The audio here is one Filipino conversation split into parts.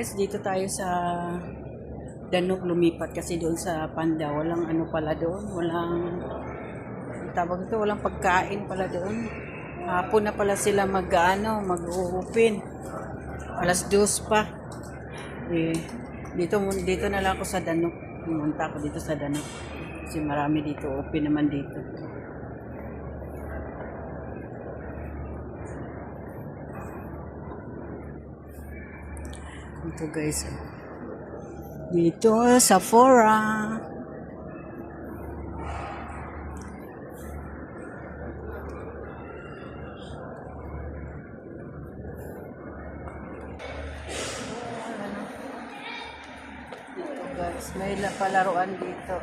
guys, dito tayo sa Danok lumipat kasi doon sa Panda, walang ano pala doon, walang tawag ito, walang pagkain pala doon. Hapon na pala sila mag ano, mag-open. Alas dos pa. Eh, dito dito na lang ako sa Danok. Pumunta ako dito sa Danok. Kasi marami dito, open naman dito. Ito guys. Dito sa Fora. Dito guys, may la- palaruan dito.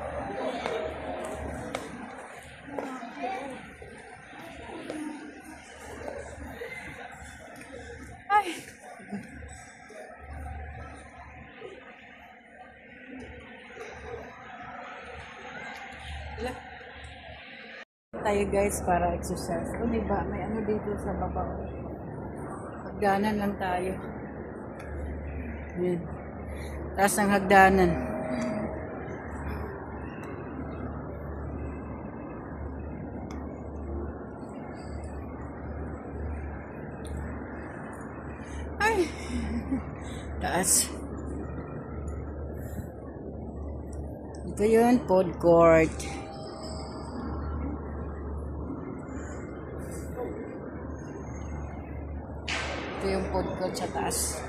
Tayo guys para exercise. O diba, may ano dito sa baba. Hagdanan lang tayo. Yan. Taas ng hagdanan. Ay! Taas. Ito yun, food court. Ito yung food court sa taas.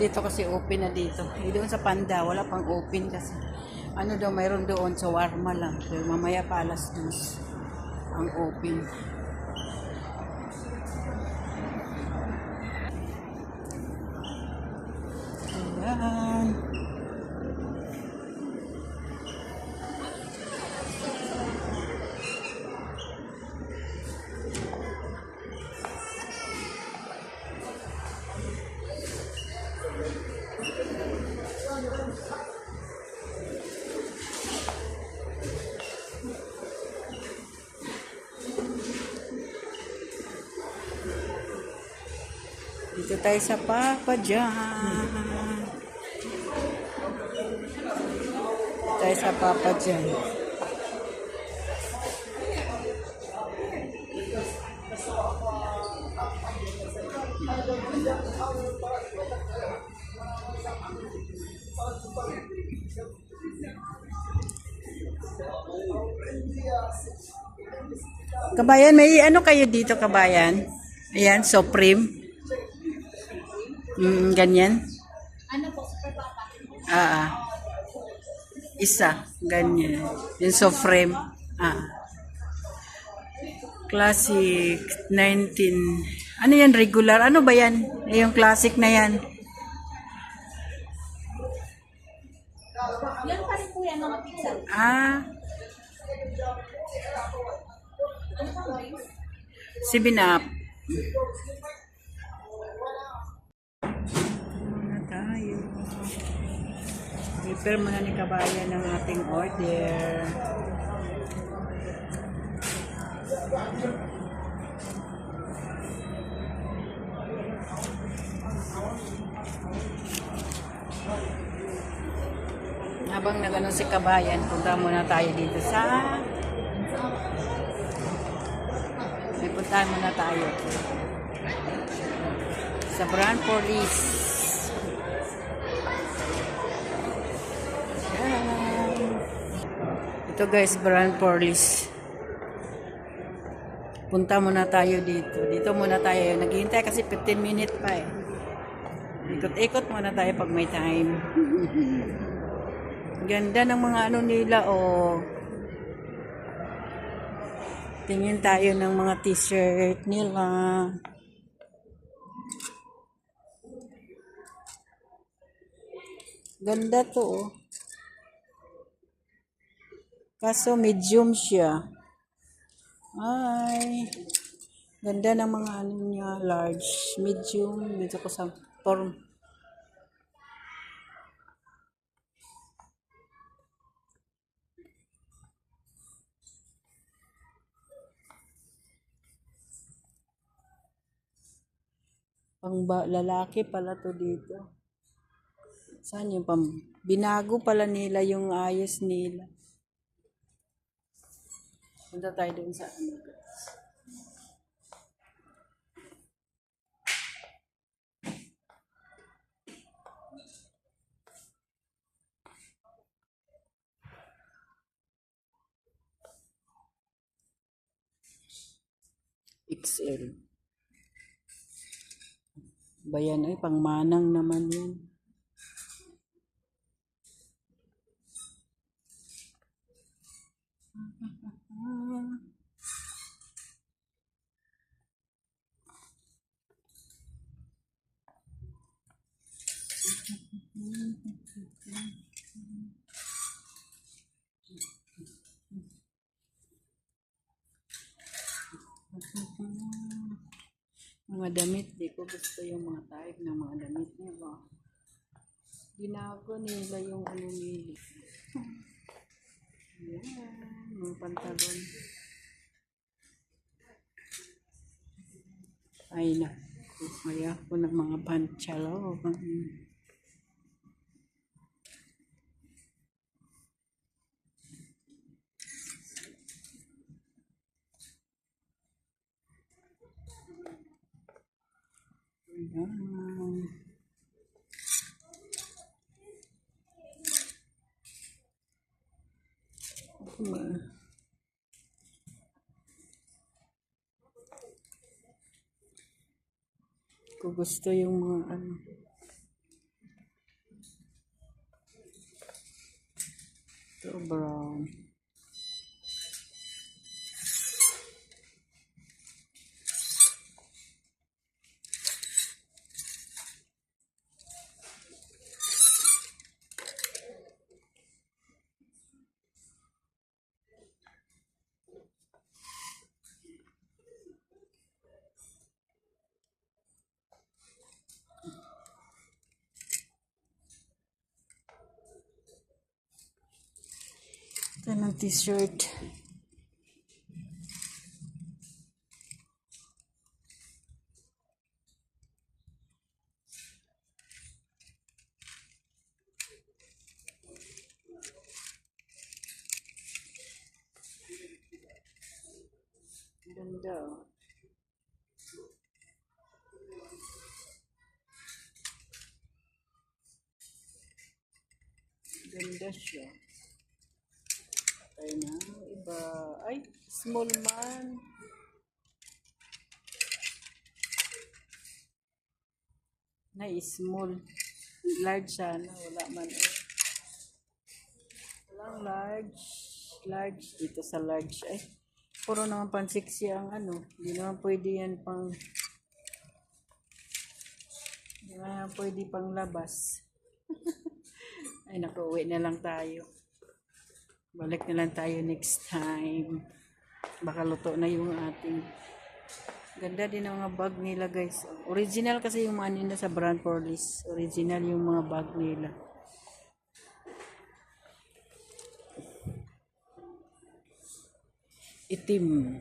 Dito kasi open na dito. Eh, doon sa Panda, wala pang open kasi. Ano daw, mayroon doon sa Warma lang. Pero mamaya pa alas dos ang open. Dito tayo sa Papa John. Dito tayo sa Papa John. Kabayan, may ano kayo dito, kabayan? Ayan, Supreme. Mm, ganyan. Ano po, super papa? Ah, ah. Isa, ganyan. Yung Supreme. Ah. Classic 19. Ano yan, regular? Ano ba yan? Eh, Yung classic na yan. Yan pa rin po yan, mga pizza. Ah? Seven Up. Muna tayo. Prepare muna ni Kabayan ng ating order. Habang nagano si Kabayan, punta muna tayo dito sa may puntahan muna tayo. Sa Brand Police. Ito guys, Brand Police. Punta muna tayo dito. Dito muna tayo. Naghihintay kasi 15 minutes pa eh. Ikot-ikot muna tayo pag may time. Ganda ng mga ano nila oh. Tingin tayo ng mga t-shirt nila. Ganda to oh. Kaso medium siya. Ay. Ganda ng mga ano niya, large, medium, dito ko sa form. Pang ba, lalaki pala to dito. Saan yung pam... Binago pala nila yung ayos nila. Punta tayo doon sa ano. XL. Bayan ay pangmanang naman yun. Mga damit, di ko gusto yung mga type ng mga damit niya ba. Ginago nila yung ano nila. Yan, mga pantalon. Ay na. Kaya ko ng mga pantsalo. Ayan. Ma- Ko gusto yung mga ano. Ito brown. T-shirt. Ganda oh. Ganda. Ay na, iba. Ay, small man. Na small. Large sana, wala man eh. Walang large. Large, dito sa large. Ay, puro naman pan 60 ang ano. Hindi naman pwede yan pang hindi naman pwede pang labas. Ay, naku, uwi na lang tayo. Balik na lang tayo next time. Baka luto na yung ating. Ganda din ang mga bag nila guys. Original kasi yung mga nila sa brand Porlis. Original yung mga bag nila. Itim.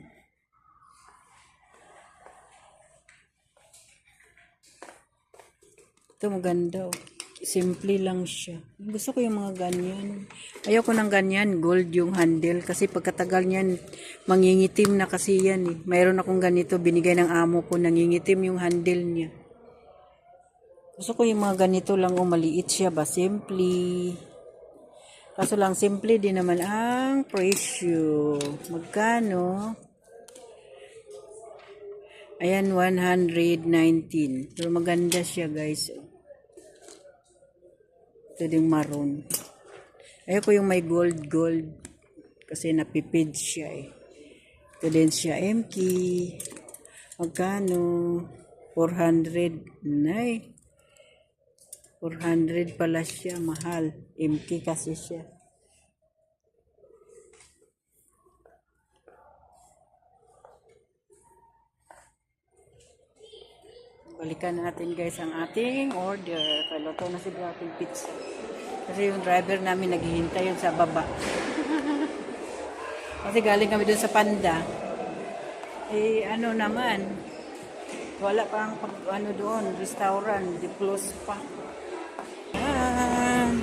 Ito maganda oh. Simple lang siya. Gusto ko yung mga ganyan. Ayoko ng ganyan, gold yung handle. Kasi pagkatagal niyan, mangingitim na kasi yan eh. Mayroon akong ganito, binigay ng amo ko, nangingitim yung handle niya. Gusto ko yung mga ganito lang, oh, maliit siya ba? Simple. Kaso lang, simple din naman ang presyo. Magkano? Ayan, 119. Pero maganda siya, guys. Ito din maroon. Ayoko yung may gold gold. Kasi napipid siya eh. Ito din siya MK. Magkano? 400. Nay. 400 pala siya. Mahal. MK kasi siya. Balikan na natin guys ang ating order. Paluto na siguro ating pizza. Kasi yung driver namin naghihintay yun sa baba. Kasi galing kami dun sa Panda. Eh ano naman, wala pang pag, ano doon, restaurant, di close pa. Ayan.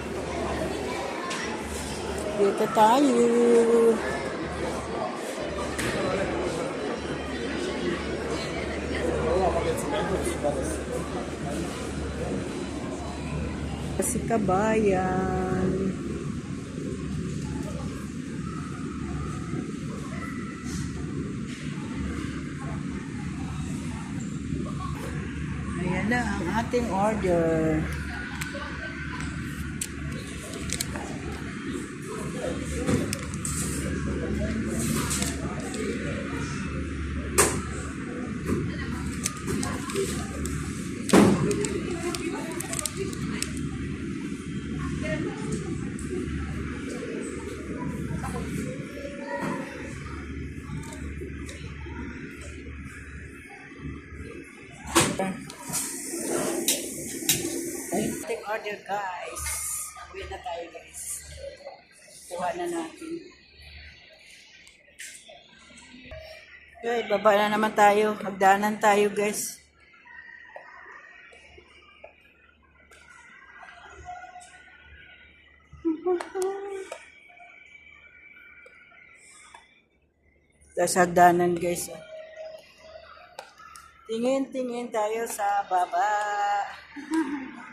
Dito tayo. Kasi kabayan. Ayan na ang ating order. Order guys. Uwi na tayo guys. Kuha na natin. Okay, baba na naman tayo. Magdaanan tayo guys. Tapos hagdanan guys. oh. Tingin-tingin tayo sa baba.